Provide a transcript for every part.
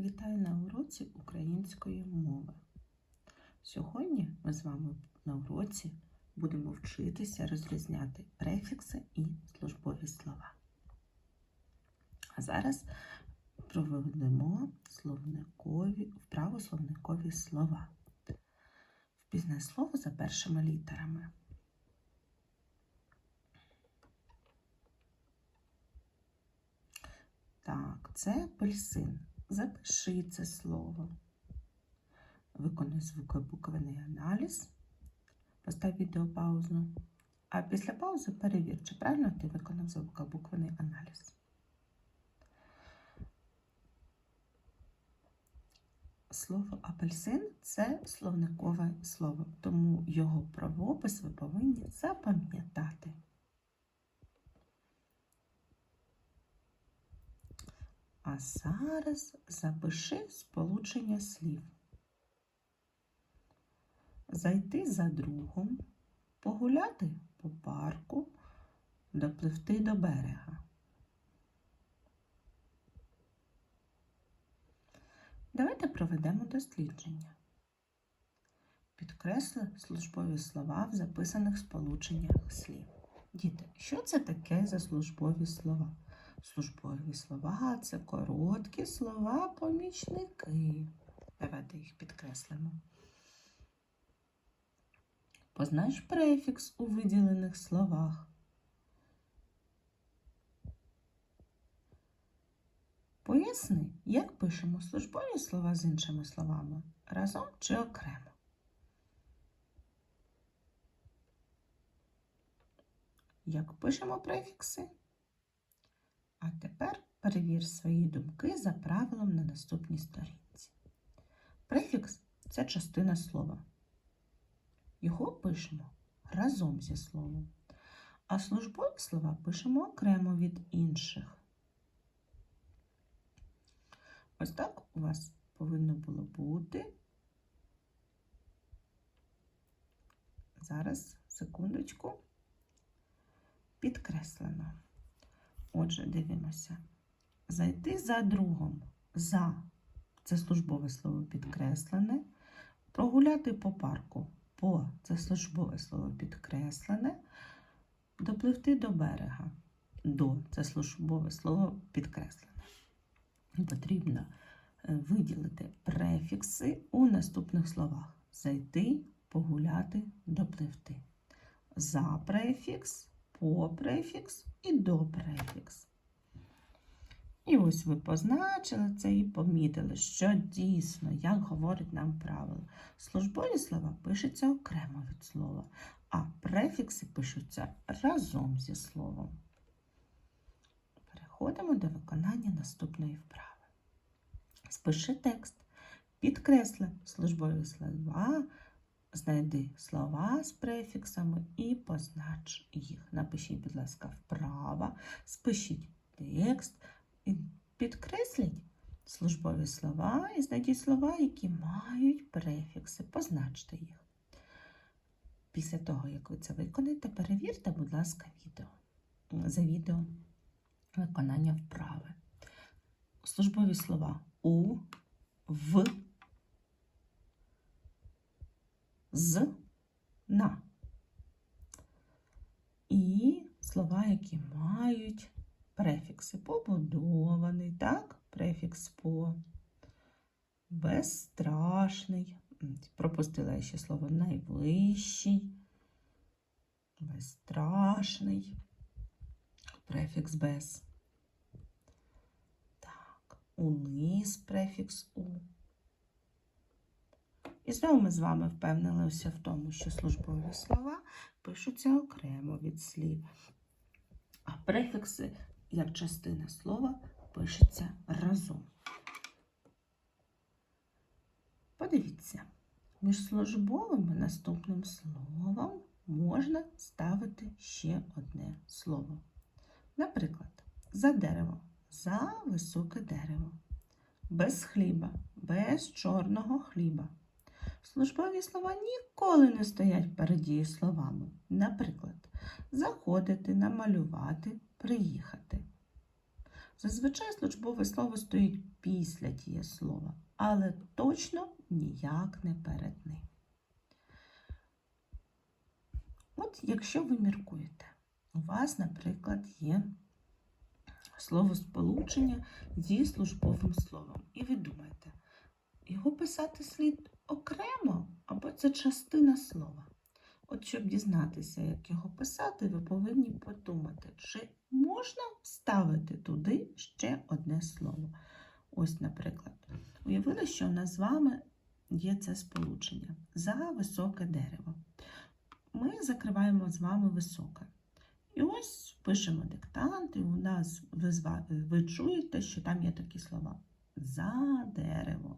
Вітаю на уроці української мови. Сьогодні ми з вами на уроці будемо вчитися розрізняти префікси і службові слова. А зараз проведемо словникові, вправо словникові слова. Впізнай слово за першими літерами. Так, це апельсин. Запиши це слово. Виконуй звукобуквений аналіз. Постав відеопаузу. А після паузи перевір, чи правильно ти виконав звукобуквений аналіз. Слово апельсин це словникове слово, тому його правопис ви повинні запам'ятати. А зараз запиши сполучення слів. Зайти за другом, погуляти по парку, допливти до берега. Давайте проведемо дослідження. Підкресли службові слова в записаних сполученнях слів. Діти, що це таке за службові слова? Службові слова це короткі слова помічники. Давайте їх підкреслимо. Познач префікс у виділених словах. Поясни, як пишемо службові слова з іншими словами разом чи окремо. Як пишемо префікси? А тепер перевір свої думки за правилом на наступній сторінці. Префікс це частина слова. Його пишемо разом зі словом, а службові слова пишемо окремо від інших. Ось так у вас повинно було бути. Зараз, секундочку, підкреслено. Отже, дивимося. Зайти за другом. За це службове слово підкреслене. Прогуляти по парку. По це службове слово підкреслене. Допливти до берега. До це службове слово підкреслене. Потрібно е, виділити префікси у наступних словах: зайти, погуляти, допливти. За префікс по префікс і до префікс. І ось ви позначили це і помітили, що дійсно, як говорить нам правило, службові слова пишуться окремо від слова, а префікси пишуться разом зі словом. Переходимо до виконання наступної вправи. Спиши текст, підкресли службові слова Знайди слова з префіксами і познач їх. Напишіть, будь ласка, вправо, спишіть текст, підкресліть службові слова і знайдіть слова, які мають префікси. Позначте їх. Після того, як ви це виконаєте, перевірте, будь ласка, відео. За відео виконання вправи. Службові слова у, в з, на. І слова, які мають префікси побудований, так? Префікс по, безстрашний. Пропустила я ще слово найвищий, безстрашний, префікс без. Так, униз префікс у. І знову ми з вами впевнилися в тому, що службові слова пишуться окремо від слів, а префікси, як частина слова, пишуться разом. Подивіться, між службовим і наступним словом можна ставити ще одне слово. Наприклад, за дерево, за високе дерево, без хліба, без чорного хліба. Службові слова ніколи не стоять перед дієсловами. Наприклад, заходити, намалювати, приїхати. Зазвичай службове слово стоїть після дієслова, але точно ніяк не перед ним. От якщо ви міркуєте, у вас, наприклад, є словосполучення зі службовим словом, і ви думаєте, його писати слід окремо або це частина слова. От щоб дізнатися, як його писати, ви повинні подумати, чи можна вставити туди ще одне слово. Ось, наприклад, уявили, що у нас з вами є це сполучення за високе дерево. Ми закриваємо з вами високе. І ось пишемо диктант, і у нас ви, ви чуєте, що там є такі слова за дерево.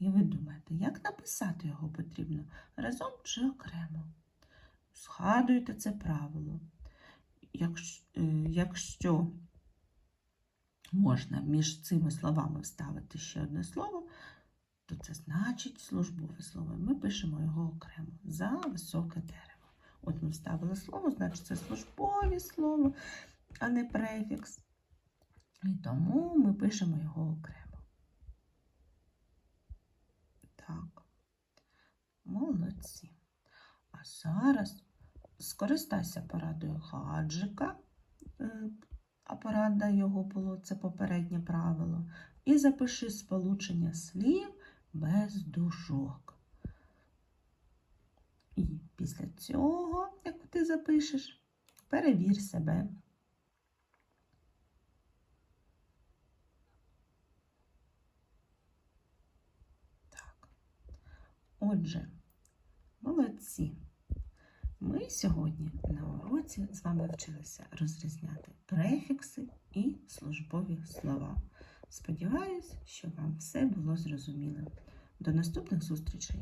І ви думаєте, як написати його потрібно разом чи окремо? Згадуйте це правило. Якщо, е, якщо можна між цими словами вставити ще одне слово, то це значить службове слово. Ми пишемо його окремо за високе дерево. От ми вставили слово, значить це службове слово, а не префікс. І тому ми пишемо його окремо. Так. Молодці. А зараз скористайся порадою гаджика. Е, А порада його було це попереднє правило. І запиши сполучення слів без дужок. І після цього, як ти запишеш, перевір себе. Отже, молодці. Ми сьогодні на уроці з вами вчилися розрізняти префікси і службові слова. Сподіваюсь, що вам все було зрозуміло. До наступних зустрічей!